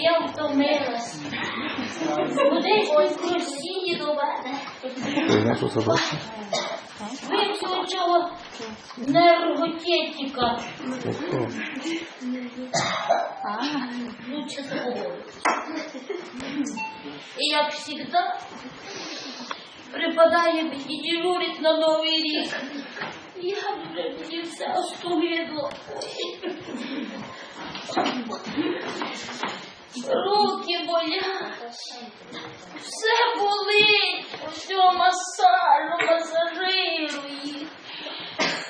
я втомилась. Куди ой кросії до мене. Вивчили цього нервотетика. Лучше заговорить. И як всегда, припадає і дежурить на Новий рік. Я вже мені все остугидло. Руки болять. Все болить. Все масажу, масажирую.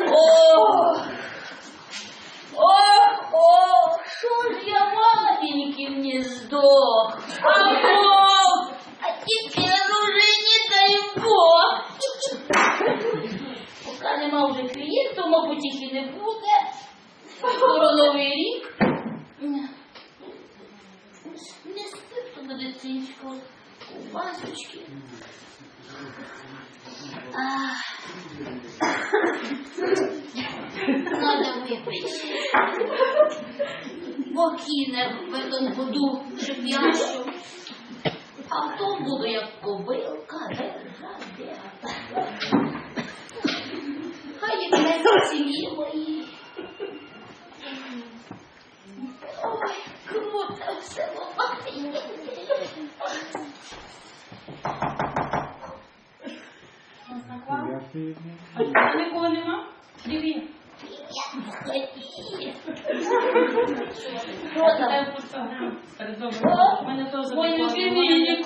Ох. Ох, ох, що ж я маленьким не здох. А Бог, а тепер уже не дай Бог. Поки нема вже клієнтів, мабуть, їх і не буде. Скоро новий рік. Не спирту медицинського, Надо випити. Бо кине в этом году шип'ящу. А то буду як кобилка, держати. Хай як сім'ї мої. Ой, круто все буває. А нікого нема? Теж Мої такого любимі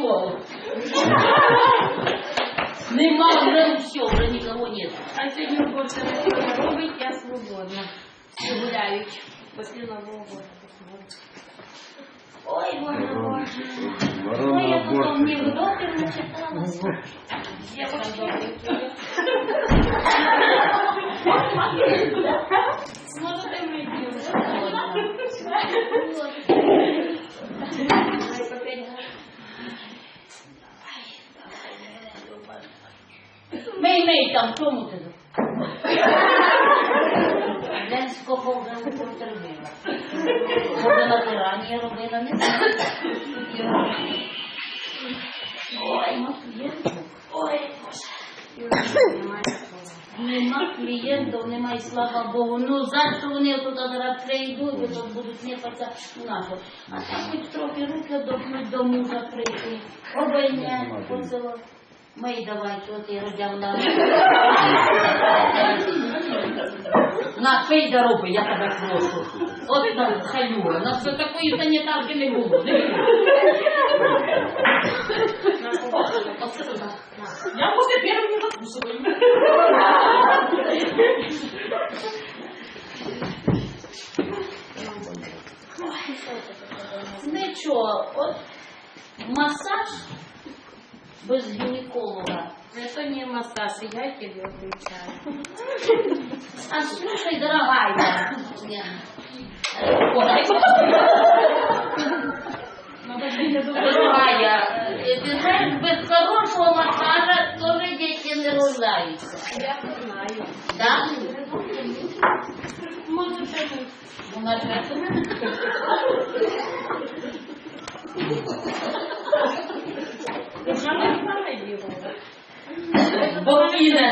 Нема вже все, вже нікого нет. А сьогодні робота не робить, я свободна. Всі гуляють. Після Нового року. Ой, Боже, Боже. Ой, я потім аборт. анекдоти начиталася. Я Можете ми Мей, мей, там, чому ти? Ленського вже не потерпіла. Може на тирані робила, не знаю. Ой, Матвієнко. Ой, Боже. Нема клієнтів, нема і слава Богу. Ну, завтра вони тут зараз прийдуть, і тут будуть ніпатися у нас. А так хоч трохи руки дохнуть до мужа прийти. Обійня, поціло. Мей давай, що ти родявна. На, пий да роби, я тебе прошу. От там халюра. На все такої санітарки не було. Не було. Я после первого не закусываю. Нічого, от масаж без гінеколога. Это не массаж, я тебе отвечаю. А слушай, дорогая, Я знаю. Да? Ну, жаль. Я не його.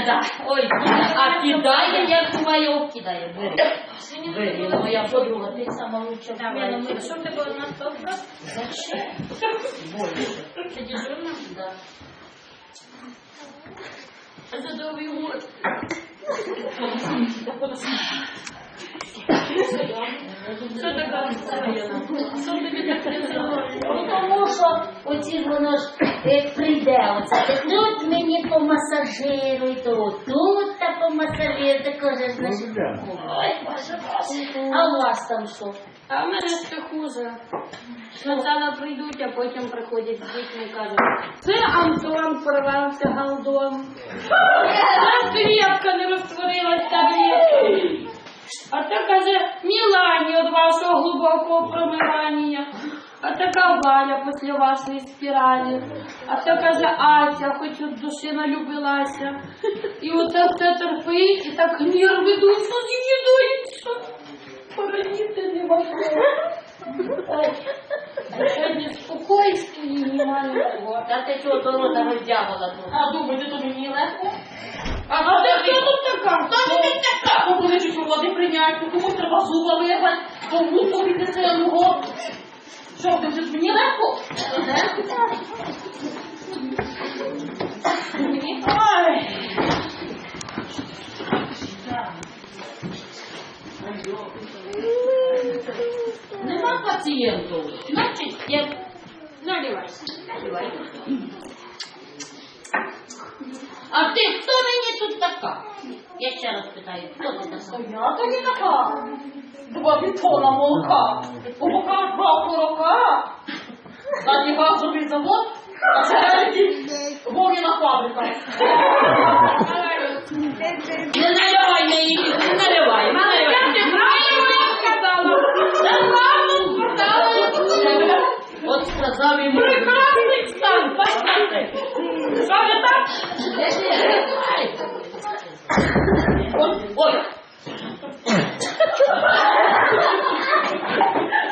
Да. Ой, а кидає, як моє обкидає. Бери. Бери, моя подруга, ти сама лучша. Давай, Вона ну, що ти було на стопку? Зачем? Больше. Ти дежурна? Да. Ну, тому що оці воно ж як прийде, оце. Тут мені помасажируй, то тут ти кажеш, значить, ой, боже, боже. А у вас там що? А в мене ще хуже. Спочатку прийдуть, а потім приходять з дітьми і кажуть, це Антон порвався галдом. Таблетка не розтворилась таблетка. А це каже Мілані від вашого глибокого промивання. А така Валя після вашої спіралі. А це каже Ася, хоч від душі налюбилася. І оце все терпить, і так нерви душу з'їдуються. Порадіти не можна. Ой, нормально. Та ти чого то рота роздягала тут? А думаєте, то мені легко? А, а ти хто тут така? Хто ти тут така? Бо коли чуть води прийняти, комусь треба зуба вигати, то вуд побіти його. Що, ти вже мені легко? Ай. Нема пацієнтів. Значить, як Наливайся. А ти хто мені тут така? Я ще раз питаю, хто ти така? Я то не така. Два бітона молока. У боках два курока. Ззаді газовий завод, а спереді вогняна фабрика. Не наливай на її, не наливай, Я наливай. не правильно сказала. Правильно сказала. От сказав йому. Прекрасний стан, бачите? Саме так? Ой.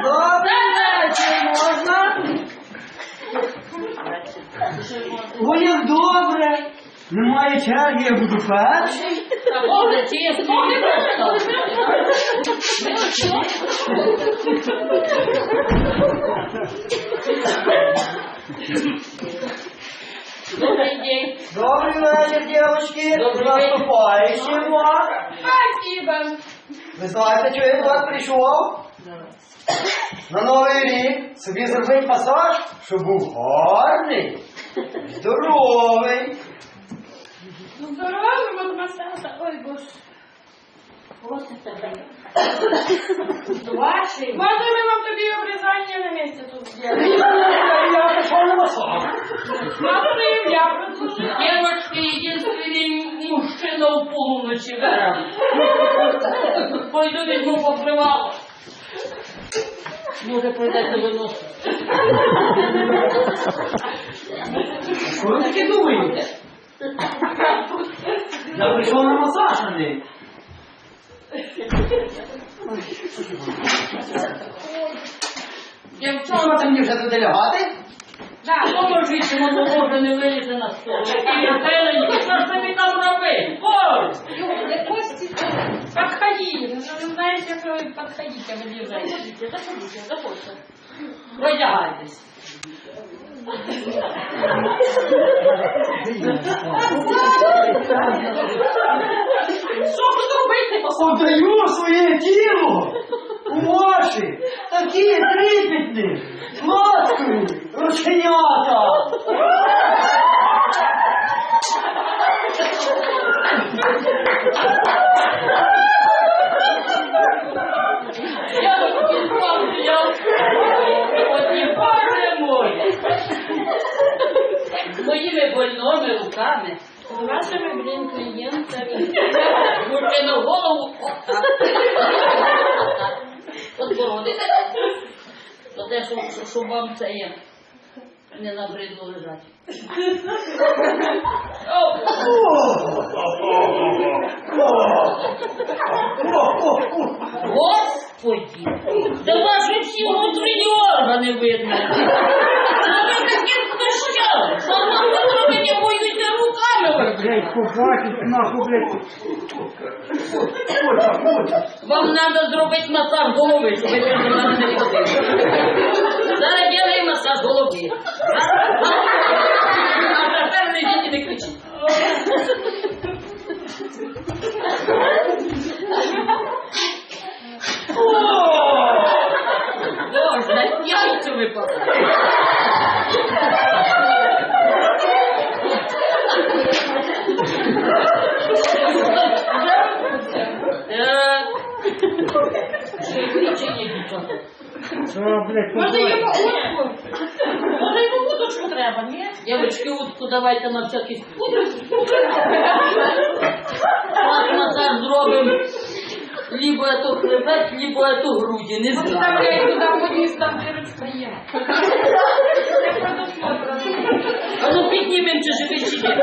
Добре, чи можна? Ой, добре. Немає черги, я буду перший. Та Боже, чесно. Добрий день. Добрий вечір, дівчатки. Добрий З наступаючим вас. Спасибо. Ви знаєте, чого я до вас прийшов? На Новий рік собі зробити масаж, щоб був гарний, здоровий. Ну, здорово, вот масса. Ой, боже. Ось тебе. Ваши. Можно мы вам тобі обрезание на месте тут сделать? Я прийшов на масаж. Смотри, я предложу. Девочки, единственный мужчина у полуночи, Вера. Пойду візьму покривало. Може, прийдеться виносити. Що ви таке думаєте? Я прийшов на масаж, а не. Дівчата, мені вже туди лягати? Да, поможіть, воно може не вилізе на стол. Які зеленькі, що ж тобі там робити? Ой! Юля, Кости, подходи. Ну, вы знаете, как вы подходите, выдвижайте. Заходите, заходите, заходьте. Роздягайтесь. Що ви робите? Отдаю своє тіло у ваші такі трепетні, ласкові рученята. Я вам я Одні боже мой. Моїми больними руками. Вашими, блин, клиентами. Будьте голову. Отак. От бороди. То те, що, що- вам це є. Не набридло лежать. О, Господи! Да ваші всі внутрішні органи видно. Що ви таким дощом? Що вам тут робите? Воюйте руками. Блять, побачить нахуй, блять. Вам треба зробити масаж голови, щоб ви не ходили. Зараз ділаємо масаж голови. А тепер не йдіть і не кричіть. Боже, на яйцю випадає. Так. Чи є дівчата? Що, блять, Може йому утку? Може йому уточку треба, ні? Девочки, утку давайте на всякий случай. Вас масаж зробимо. Либо это хребет, либо это груди, не знаю. Вставляй туди вниз, там дырочка є. Я предусмотрено. А ну піднімемо чи живий чи ні.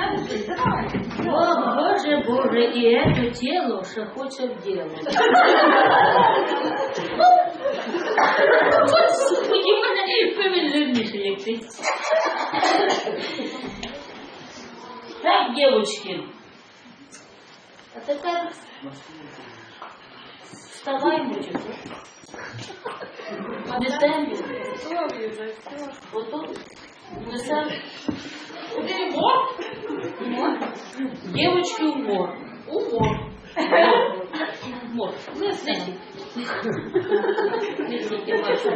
О, Боже, Боже, и это тело что хочет делать. Понимаете, повелели Так, девочки. А ты? Вставай будем. Обитаем. Вот тут. Несем. Куди бок? Девочки в мор. У бок. В мор. Несите. Несите вашу.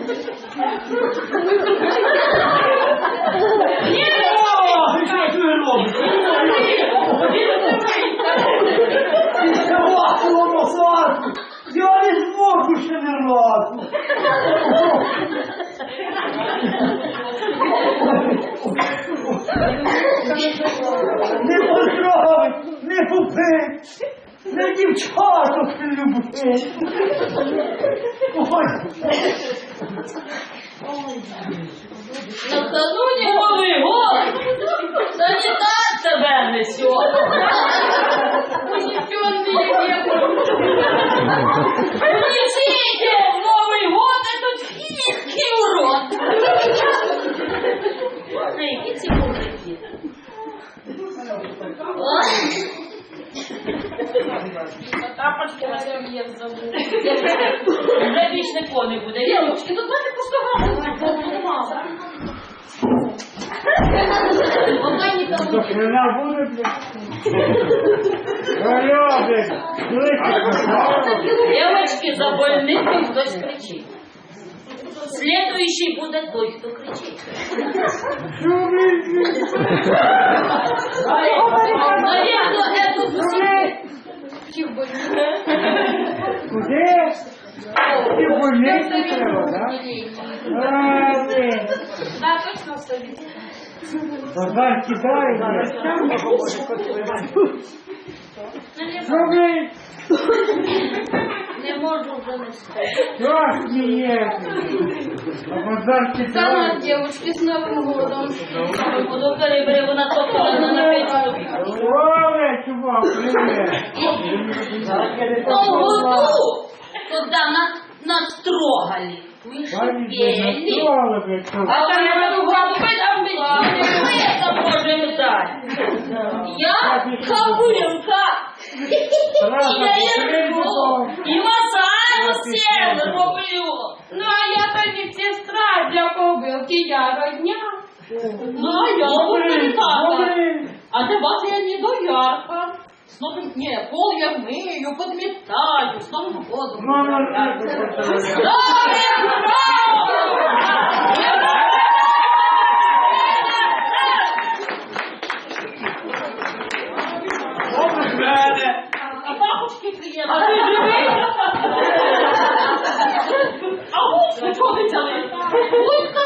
Що ви робите? Чого масарку? Я 네. Вже більш нікого не буде. Дівчатки, тут мене просто грамотно. Пока нікому До хрена буде, блядь? Алло, блядь, слышите? Девочки, за больним хтось кричить. Следующий буде той, хто кричить. Що ви, блядь? Наверное, эту Куди? Ти в больницю треба, блядь. Да, точно собі. Базар кидає. Що, не можу вже нести. Що смієте? Базар кидає. девочки, с Новым годом. Буду перебери, вона топала на печку. О, блядь, чувак, привіт. Полгоду, когда нас настрогали. Мы же Пані, блядь, пели. настроїли, блядь, що? А там я буду гробить, а мы это можем дать. Я кобылка. Сразу И я посередине, люблю. И массаж всем роблю. Ну, а я тоді сестра для кобилки, я родня. Ну, а я буду так. Блядь. А для вас я не доярка. Снопин, не, пол я мыю, подметаю, снова воду. А бабушки приедут. А ты живи? А вот что ты делаешь? Улыбка?